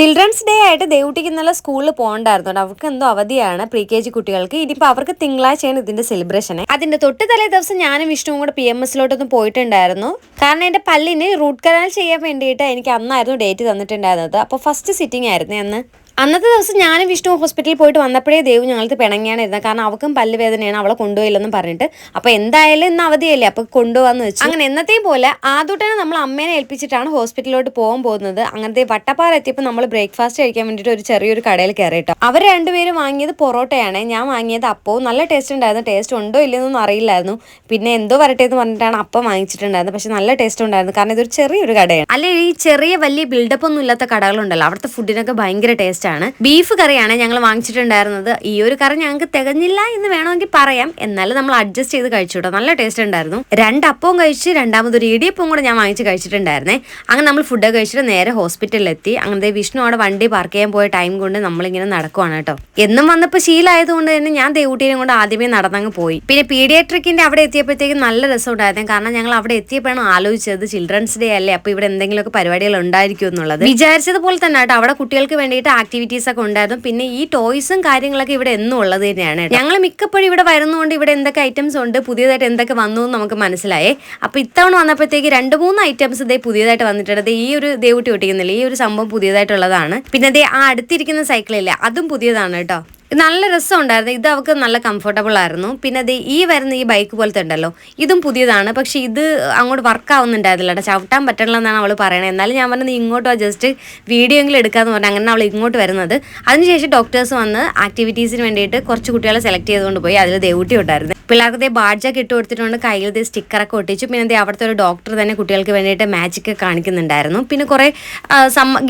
Children's day ആയിട്ട് ദേവുട്ടിക്ക് ഇന്നലെ സ്കൂളിൽ പോകണ്ടായിരുന്നു അവർക്ക് എന്തോ അവധിയാണ് പ്രീ കെ ജി കുട്ടികൾക്ക്. ഇനിയിപ്പോൾ അവർക്ക് തിങ്കളാഴ്ചയാണ് ഇതിന്റെ സെലിബ്രേഷൻ അതിന്റെ തൊട്ട് തലേ ദിവസം ഞാനും വിഷ്ണുവും കൂടെ പി എം എസിലോട്ടൊന്ന് പോയിട്ടുണ്ടായിരുന്നു. കാരണം എന്റെ പല്ലിന് റൂട്ട് കനാൽ ചെയ്യാൻ വേണ്ടിയിട്ട് എനിക്ക് അന്നായിരുന്നു ഡേറ്റ് തന്നിട്ടുണ്ടായിരുന്നത്. അപ്പോൾ ഫസ്റ്റ് സിറ്റിംഗ് ആയിരുന്നു അന്ന്. അന്നത്തെ ദിവസം ഞാനും വിഷ്ണു ഹോസ്പിറ്റലിൽ പോയിട്ട് വന്നപ്പോഴേ ദേവ് ഞങ്ങൾക്ക് പിണങ്ങിയാണ് ഇരുന്നത്. കാരണം അവൾക്കും പല്ല് വേദനയാണ് അവളെ കൊണ്ടുപോയില്ലെന്നും പറഞ്ഞിട്ട്. അപ്പോൾ എന്തായാലും ഇന്ന് അവധിയല്ലേ? അപ്പോൾ കൊണ്ടുപോകാന്ന് വെച്ചു. അങ്ങനെ എന്നത്തെയും പോലെ ആദ്യമായിട്ടാണ് നമ്മൾ അമ്മേനെ ഏൽപ്പിച്ചിട്ടാണ് ഹോസ്പിറ്റലിലോട്ട് പോകാൻ പോകുന്നത്. അങ്ങനത്തെ വട്ടപ്പാറ എത്തിയപ്പോൾ നമ്മൾ ബ്രേക്ക്ഫാസ്റ്റ് കഴിക്കാൻ വേണ്ടിയിട്ട് ഒരു ചെറിയൊരു കടയിൽ കയറിയിട്ടോ. അവർ രണ്ടുപേരും വാങ്ങിയത് പൊറോട്ടയാണ്. ഞാൻ വാങ്ങിയത് അപ്പവും. നല്ല ടേസ്റ്റ് ഉണ്ടായിരുന്നു. ടേസ്റ്റ് ഉണ്ടോ ഇല്ലെന്നൊന്നും അറിയില്ലായിരുന്നു. പിന്നെ എന്തോ വരട്ടെ എന്ന് പറഞ്ഞിട്ടാണ് അപ്പം വാങ്ങിച്ചിട്ടുണ്ടായിരുന്നത്. പക്ഷെ നല്ല ടേസ്റ്റ് ഉണ്ടായിരുന്നു. കാരണം ഇതൊരു ചെറിയൊരു കടയാണ്. അല്ലെ ഈ ചെറിയ വലിയ ബിൽഡപ്പ് ഒന്നും ഇല്ലാത്ത കടകളുണ്ടല്ലോ. അവിടുത്തെ ഫുഡിനൊക്കെ ഭയങ്കര ടേസ്റ്റ് ആണ്. ബീഫ് കറിയാണ് ഞങ്ങൾ വാങ്ങിച്ചിട്ടുണ്ടായിരുന്നത്. ഈ ഒരു കറി ഞങ്ങൾക്ക് തികഞ്ഞില്ല എന്ന് വേണമെങ്കിൽ പറയാം. എന്നാലും നമ്മൾ അഡ്ജസ്റ്റ് ചെയ്ത് കഴിച്ചു കേട്ടോ. നല്ല ടേസ്റ്റ് ഉണ്ടായിരുന്നു. രണ്ട് അപ്പവും കഴിച്ച് രണ്ടാമതൊരു ഇടിയപ്പവും കൂടെ ഞാൻ വാങ്ങിച്ച് കഴിച്ചിട്ടുണ്ടായിരുന്നേ. അങ്ങനെ നമ്മൾ ഫുഡ് കഴിച്ചിട്ട് നേരെ ഹോസ്പിറ്റലിലെത്തി അങ്ങനത്തെ വിഷ്ണു അവിടെ വണ്ടി പാർക്ക് ചെയ്യാൻ പോയ ടൈം കൊണ്ട് നമ്മളിങ്ങനെ നടക്കുവാണ് കേട്ടോ. എന്നും വന്നപ്പോൾ ശീലമായതുകൊണ്ട് തന്നെ ഞാൻ ദേവൂട്ടീനെ കൊണ്ട് ആദ്യമേ നടന്നങ്ങ് പോയി. പിന്നെ പീഡിയാട്രിക്കിന്റെ അവിടെ എത്തിയപ്പോഴത്തേക്കും നല്ല രസമുണ്ടായിരുന്നു കാരണം ഞങ്ങൾ അവിടെ എത്തിയപ്പോഴാണ് ആലോചിച്ചത് ചിൽഡ്രൻസ് ഡേ അല്ലേ? അപ്പോൾ ഇവിടെ എന്തെങ്കിലുമൊക്കെ പരിപാടികൾ ഉണ്ടായിരിക്കും എന്നുള്ളത് വിചാരിച്ചത് പോലെ തന്നെ കേട്ടോ. അവിടെ കുട്ടികൾക്ക് വേണ്ടിയിട്ട് ആക്ടിവിറ്റീസ് ഒക്കെ ഉണ്ടായിരുന്നു. പിന്നെ ഈ ടോയ്സും കാര്യങ്ങളൊക്കെ ഇവിടെ എന്നും ഉള്ളത് തന്നെയാണ് ഞങ്ങൾ മിക്കപ്പോഴും ഇവിടെ വരുന്നതുകൊണ്ട് ഇവിടെ എന്തൊക്കെ ഐറ്റംസ് ഉണ്ട് പുതിയതായിട്ട് എന്തൊക്കെ വന്നു എന്ന് നമുക്ക് മനസ്സിലായേ. അപ്പൊ ഇത്തവണ വന്നപ്പോഴത്തേക്ക് രണ്ട് മൂന്ന് ഐറ്റംസ് ഇതേ പുതിയതായിട്ട് വന്നിട്ടുണ്ട്. ഈ ഒരു ദേവുട്ടി ഒട്ടിക്കുന്നില്ല ഈ ഒരു സംഭവം പുതിയതായിട്ടുള്ളതാണ്. പിന്നെ അതേ ആ അടുത്തിരിക്കുന്ന സൈക്കിളില്ല അതും പുതിയതാണ് കേട്ടോ. നല്ല രസമുണ്ടായിരുന്നു ഇത് അവൾക്ക് നല്ല കംഫർട്ടബിൾ ആയിരുന്നു. പിന്നെ അത് ഈ വരുന്ന ഈ ബൈക്ക് പോലത്തെ ഉണ്ടല്ലോ ഇതും പുതിയതാണ്. പക്ഷെ ഇത് അങ്ങോട്ട് വർക്ക് ആവുന്നുണ്ടായിരുന്നില്ല ചവിട്ടാൻ പറ്റണില്ല എന്നാണ് അവൾ പറയണത് എന്നാലും ഞാൻ പറഞ്ഞത് ഇങ്ങോട്ടോ ജസ്റ്റ് വീഡിയോ എങ്കിലും എടുക്കാമെന്ന് പറഞ്ഞാൽ അങ്ങനെ അവൾ ഇങ്ങോട്ട് വരുന്നത്. അതിനുശേഷം ഡോക്ടേഴ്സ് വന്ന് ആക്ടിവിറ്റീസിന് വേണ്ടിയിട്ട് കുറച്ച് കുട്ടികളെ സെലക്ട് ചെയ്തുകൊണ്ട് പോയി. അതിൽ ദേവൂട്ടി ഉണ്ടായിരുന്നു. പിള്ളേർക്ക് ദേ ബാഡ്ജൊക്കെ ഇട്ട് കൊടുത്തിട്ടുണ്ട്. കയ്യിൽ ദേ സ്റ്റിക്കറൊക്കെ ഒട്ടിച്ചു. പിന്നെ ദേ അവിടുത്തെ ഒരു ഡോക്ടർ തന്നെ കുട്ടികൾക്ക് വേണ്ടിയിട്ട് മാജിക് കാണിക്കുന്നുണ്ടായിരുന്നു. പിന്നെ കുറേ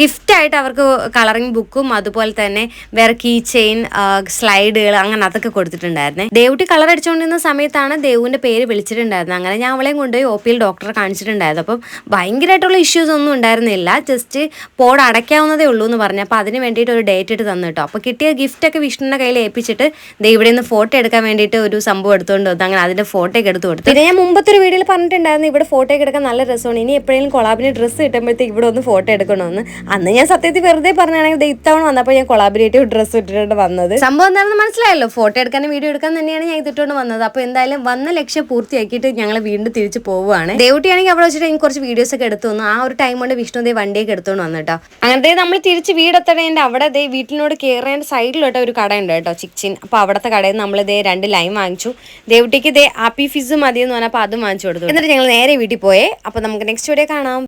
ഗിഫ്റ്റായിട്ട് അവർക്ക് കളറിംഗ് ബുക്കും അതുപോലെ തന്നെ വേറെ കീ ചെയിൻ സ്ലൈഡുകൾ അങ്ങനെ അതൊക്കെ കൊടുത്തിട്ടുണ്ടായിരുന്നെ. ദേവുട്ടി കളർ അടിച്ചുകൊണ്ടിരുന്ന സമയത്താണ് ദേവുവിന്റെ പേര് വിളിച്ചിട്ടുണ്ടായിരുന്നത്. അങ്ങനെ ഞാൻ അവളെയും കൊണ്ടുപോയി ഒ പിയിൽ ഡോക്ടറെ കാണിച്ചിട്ടുണ്ടായിരുന്നു. അപ്പം ഭയങ്കരമായിട്ടുള്ള ഇഷ്യൂസ് ഒന്നും ഉണ്ടായിരുന്നില്ല. ജസ്റ്റ് പോഡ് അടയ്ക്കാവുന്നതേ ഉള്ളൂ എന്ന് പറഞ്ഞു. അപ്പോൾ അതിന് വേണ്ടിയിട്ട് ഒരു ഡേറ്റ് ഇട്ട് തന്നു അപ്പോൾ കിട്ടിയ ഗിഫ്റ്റ് ഒക്കെ വിഷ്ണുവിന്റെ കയ്യിൽ ഏൽപ്പിച്ചിട്ട് ദേ നിന്ന് ഫോട്ടോ എടുക്കാൻ വേണ്ടിയിട്ട് ഒരു സംഭവം എടുത്തുകൊണ്ട് വന്നു അങ്ങനെ അതിന്റെ ഫോട്ടോ ഒക്കെ എടുത്തു കൊടുത്തു. പിന്നെ ഞാൻ മുമ്പത്തെ ഒരു വീഡിയോയിൽ പറഞ്ഞിട്ടുണ്ടായിരുന്നു ഇവിടെ ഫോട്ടോ ഒക്കെ എടുക്കാൻ നല്ല രസമാണ്. ഇനി എപ്പോഴെങ്കിലും കൊളാബിന് ഡ്രസ്സ് കിട്ടുമ്പോഴത്തേക്ക് ഇവിടെ ഒന്ന് ഫോട്ടോ എടുക്കണമെന്ന്. അന്ന് ഞാൻ സത്യത്തിൽ വെറുതെ പറഞ്ഞാണെങ്കിൽ ഇത്തവണ വന്നപ്പോൾ ഞാൻ കൊളാബിനേറ്റീവ് ഡ്രസ്സ് ഇട്ടിട്ട് വന്നത്. സംഭവം എന്താണെന്ന് മനസ്സിലായല്ലോ? ഫോട്ടോ എടുക്കാനും വീഡിയോ എടുക്കാൻ തന്നെയാണ് ഞാൻ ഇതിട്ടുകൊണ്ട് വന്നത്. അപ്പോൾ എന്തായാലും വന്ന ലക്ഷ്യം പൂർത്തിയാക്കിയിട്ട് ഞങ്ങൾ വീണ്ടും തിരിച്ച് പോവുകയാണ് ദേവുട്ടിയാണെങ്കിൽ അവിടെ വെച്ചിട്ട് എനിക്ക് കുറച്ച് വീഡിയോസ് ഒക്കെ എടുത്തു തന്നു ആ ഒരു ടൈം കൊണ്ട് വിഷ്ണുദേവ് വണ്ടിയൊക്കെ എടുത്തോണ്ട് വന്നിട്ടോ അങ്ങനത്തെ നമ്മൾ തിരിച്ച് വീടെത്തടേന്റെ അവിടെ ദേ വീട്ടിനോട് കയറേണ്ട സൈഡിലോട്ട് ഒരു കട ഉണ്ട് കേട്ടോ ചിക്ചിൻ അപ്പോൾ അവിടുത്തെ കടയിൽ നമ്മൾ ദേ രണ്ട് ലൈം വാങ്ങിച്ചു. ദേവുട്ടിക്ക് ദേ ആപ്പി ഫിസ് മതി എന്ന് പറഞ്ഞപ്പോൾ അതും വാങ്ങിച്ചു കൊടുത്തു. എന്നിട്ട് ഞങ്ങൾ നേരെ വീട്ടിൽ പോയേ. അപ്പോൾ നമുക്ക് നെക്സ്റ്റ് വീഡിയോ കാണാം.